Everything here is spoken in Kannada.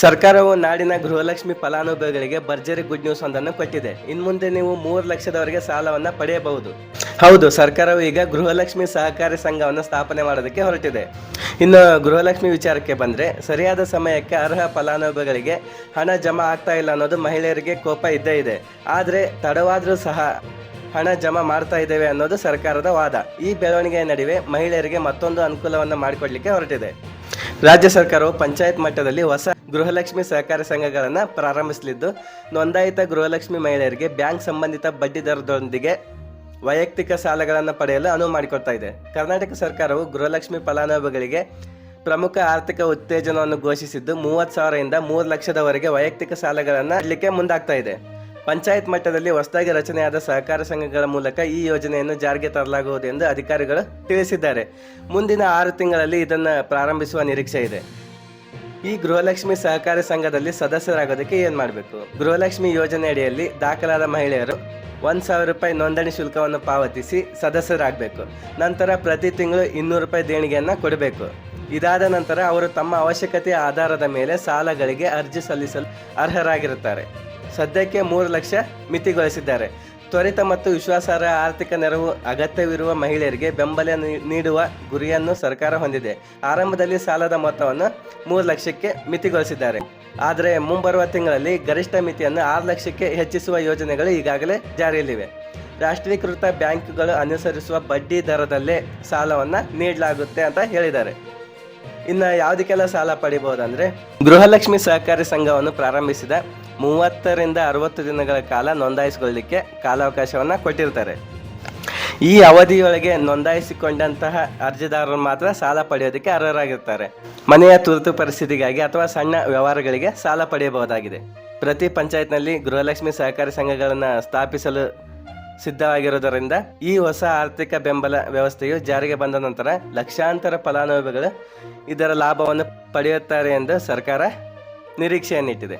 ಸರ್ಕಾರವು ನಾಡಿನ ಗೃಹಲಕ್ಷ್ಮಿ ಫಲಾನುಭವಿಗಳಿಗೆ ಭರ್ಜರಿ ಗುಡ್ ನ್ಯೂಸ್ ಒಂದನ್ನು ಕೊಟ್ಟಿದೆ. ಇನ್ನು ಮುಂದೆ ನೀವು ಮೂರು ಲಕ್ಷದವರೆಗೆ ಸಾಲವನ್ನ ಪಡೆಯಬಹುದು. ಹೌದು, ಸರ್ಕಾರವು ಈಗ ಗೃಹಲಕ್ಷ್ಮಿ ಸಹಕಾರಿ ಸಂಘವನ್ನು ಸ್ಥಾಪನೆ ಮಾಡೋದಕ್ಕೆ ಹೊರಟಿದೆ. ಇನ್ನು ಗೃಹಲಕ್ಷ್ಮಿ ವಿಚಾರಕ್ಕೆ ಬಂದ್ರೆ, ಸರಿಯಾದ ಸಮಯಕ್ಕೆ ಅರ್ಹ ಫಲಾನುಭವಿಗಳಿಗೆ ಹಣ ಜಮಾ ಆಗ್ತಾ ಇಲ್ಲ ಅನ್ನೋದು ಮಹಿಳೆಯರಿಗೆ ಕೋಪ ಇದ್ದೇ ಇದೆ. ಆದರೆ ತಡವಾದರೂ ಸಹ ಹಣ ಜಮಾ ಮಾಡ್ತಾ ಇದ್ದೇವೆ ಅನ್ನೋದು ಸರ್ಕಾರದ ವಾದ. ಈ ಬೆಳವಣಿಗೆಯ ನಡುವೆ ಮಹಿಳೆಯರಿಗೆ ಮತ್ತೊಂದು ಅನುಕೂಲವನ್ನು ಮಾಡಿಕೊಡ್ಲಿಕ್ಕೆ ಹೊರಟಿದೆ. ರಾಜ್ಯ ಸರ್ಕಾರವು ಪಂಚಾಯತ್ ಮಟ್ಟದಲ್ಲಿ ಹೊಸ ಗೃಹಲಕ್ಷ್ಮಿ ಸಹಕಾರ ಸಂಘಗಳನ್ನು ಪ್ರಾರಂಭಿಸಲಿದ್ದು. ನೋಂದಾಯಿತ ಗೃಹಲಕ್ಷ್ಮಿ ಮಹಿಳೆಯರಿಗೆ ಬ್ಯಾಂಕ್ ಸಂಬಂಧಿತ ಬಡ್ಡಿ ದರದೊಂದಿಗೆ ವೈಯಕ್ತಿಕ ಸಾಲಗಳನ್ನು ಪಡೆಯಲು ಅನುವು ಮಾಡಿಕೊಡ್ತಾ ಇದೆ. ಕರ್ನಾಟಕ ಸರ್ಕಾರವು ಗೃಹಲಕ್ಷ್ಮಿ ಫಲಾನುಭವಿಗಳಿಗೆ ಪ್ರಮುಖ ಆರ್ಥಿಕ ಉತ್ತೇಜನವನ್ನು ಘೋಷಿಸಿದ್ದು, ಮೂವತ್ತು ಸಾವಿರದಿಂದ ಮೂರು ಲಕ್ಷದವರೆಗೆ ವೈಯಕ್ತಿಕ ಸಾಲಗಳನ್ನು ಇಡಲಿಕ್ಕೆ ಮುಂದಾಗ್ತಾ ಇದೆ. ಪಂಚಾಯತ್ ಮಟ್ಟದಲ್ಲಿ ಹೊಸದಾಗಿ ರಚನೆಯಾದ ಸಹಕಾರ ಸಂಘಗಳ ಮೂಲಕ ಈ ಯೋಜನೆಯನ್ನು ಜಾರಿಗೆ ತರಲಾಗುವುದು ಎಂದು ಅಧಿಕಾರಿಗಳು ತಿಳಿಸಿದ್ದಾರೆ. ಮುಂದಿನ ಆರು ತಿಂಗಳಲ್ಲಿ ಇದನ್ನು ಪ್ರಾರಂಭಿಸುವ ನಿರೀಕ್ಷೆ ಇದೆ. ಈ ಗೃಹಲಕ್ಷ್ಮಿ ಸಹಕಾರಿ ಸಂಘದಲ್ಲಿ ಸದಸ್ಯರಾಗೋದಕ್ಕೆ ಏನು ಮಾಡಬೇಕು? ಗೃಹಲಕ್ಷ್ಮಿ ಯೋಜನೆ ಅಡಿಯಲ್ಲಿ ದಾಖಲಾದ ಮಹಿಳೆಯರು ಒಂದು ಸಾವಿರ ರೂಪಾಯಿ ನೋಂದಣಿ ಶುಲ್ಕವನ್ನು ಪಾವತಿಸಿ ಸದಸ್ಯರಾಗಬೇಕು. ನಂತರ ಪ್ರತಿ ತಿಂಗಳು ಇನ್ನೂರು ರೂಪಾಯಿ ದೇಣಿಗೆಯನ್ನು ಕೊಡಬೇಕು. ಇದಾದ ನಂತರ ಅವರು ತಮ್ಮ ಅವಶ್ಯಕತೆಯ ಆಧಾರದ ಮೇಲೆ ಸಾಲಗಳಿಗೆ ಅರ್ಜಿ ಸಲ್ಲಿಸಲು ಅರ್ಹರಾಗಿರುತ್ತಾರೆ. ಸದ್ಯಕ್ಕೆ ಮೂರು ಲಕ್ಷ ಮಿತಿಗೊಳಿಸಿದ್ದಾರೆ. ತ್ವರಿತ ಮತ್ತು ವಿಶ್ವಾಸಾರ್ಹ ಆರ್ಥಿಕ ನೆರವು ಅಗತ್ಯವಿರುವ ಮಹಿಳೆಯರಿಗೆ ಬೆಂಬಲ ನೀಡುವ ಗುರಿಯನ್ನು ಸರ್ಕಾರ ಹೊಂದಿದೆ. ಆರಂಭದಲ್ಲಿ ಸಾಲದ ಮೊತ್ತವನ್ನು ಮೂರು ಲಕ್ಷಕ್ಕೆ ಮಿತಿಗೊಳಿಸಿದ್ದಾರೆ. ಆದರೆ ಮುಂಬರುವ ತಿಂಗಳಲ್ಲಿ ಗರಿಷ್ಠ ಮಿತಿಯನ್ನು ಆರು ಲಕ್ಷಕ್ಕೆ ಹೆಚ್ಚಿಸುವ ಯೋಜನೆಗಳು ಈಗಾಗಲೇ ಜಾರಿಯಲ್ಲಿವೆ. ರಾಷ್ಟ್ರೀಕೃತ ಬ್ಯಾಂಕ್ಗಳು ಅನುಸರಿಸುವ ಬಡ್ಡಿ ದರದಲ್ಲೇ ಸಾಲವನ್ನು ನೀಡಲಾಗುತ್ತೆ ಅಂತ ಹೇಳಿದ್ದಾರೆ. ಇನ್ನು ಯಾವುದಕ್ಕೆಲ್ಲ ಸಾಲ ಪಡಿಬಹುದಂದ್ರೆ ಗೃಹಲಕ್ಷ್ಮಿ ಸಹಕಾರಿ ಸಂಘವನ್ನು ಪ್ರಾರಂಭಿಸಿದ ಮೂವತ್ತರಿಂದ ಅರವತ್ತು ದಿನಗಳ ಕಾಲ ನೋಂದಾಯಿಸಿಕೊಳ್ಳಲಿಕ್ಕೆ ಕಾಲಾವಕಾಶವನ್ನು ಕೊಟ್ಟಿರ್ತಾರೆ. ಈ ಅವಧಿಯೊಳಗೆ ನೋಂದಾಯಿಸಿಕೊಂಡಂತಹ ಅರ್ಜಿದಾರರು ಮಾತ್ರ ಸಾಲ ಪಡೆಯೋದಕ್ಕೆ ಅರ್ಹರಾಗಿರ್ತಾರೆ. ಮನೆಯ ತುರ್ತು ಪರಿಸ್ಥಿತಿಗಾಗಿ ಅಥವಾ ಸಣ್ಣ ವ್ಯವಹಾರಗಳಿಗೆ ಸಾಲ ಪಡೆಯಬಹುದಾಗಿದೆ. ಪ್ರತಿ ಪಂಚಾಯತ್ನಲ್ಲಿ ಗೃಹಲಕ್ಷ್ಮಿ ಸಹಕಾರಿ ಸಂಘಗಳನ್ನು ಸ್ಥಾಪಿಸಲು ಸಿದ್ಧವಾಗಿರುವುದರಿಂದ ಈ ಹೊಸ ಆರ್ಥಿಕ ಬೆಂಬಲ ವ್ಯವಸ್ಥೆಯು ಜಾರಿಗೆ ಬಂದ ನಂತರ ಲಕ್ಷಾಂತರ ಫಲಾನುಭವಿಗಳು ಇದರ ಲಾಭವನ್ನು ಪಡೆಯುತ್ತಾರೆ ಎಂದು ಸರ್ಕಾರ ನಿರೀಕ್ಷೆಯನ್ನಿಟ್ಟಿದೆ.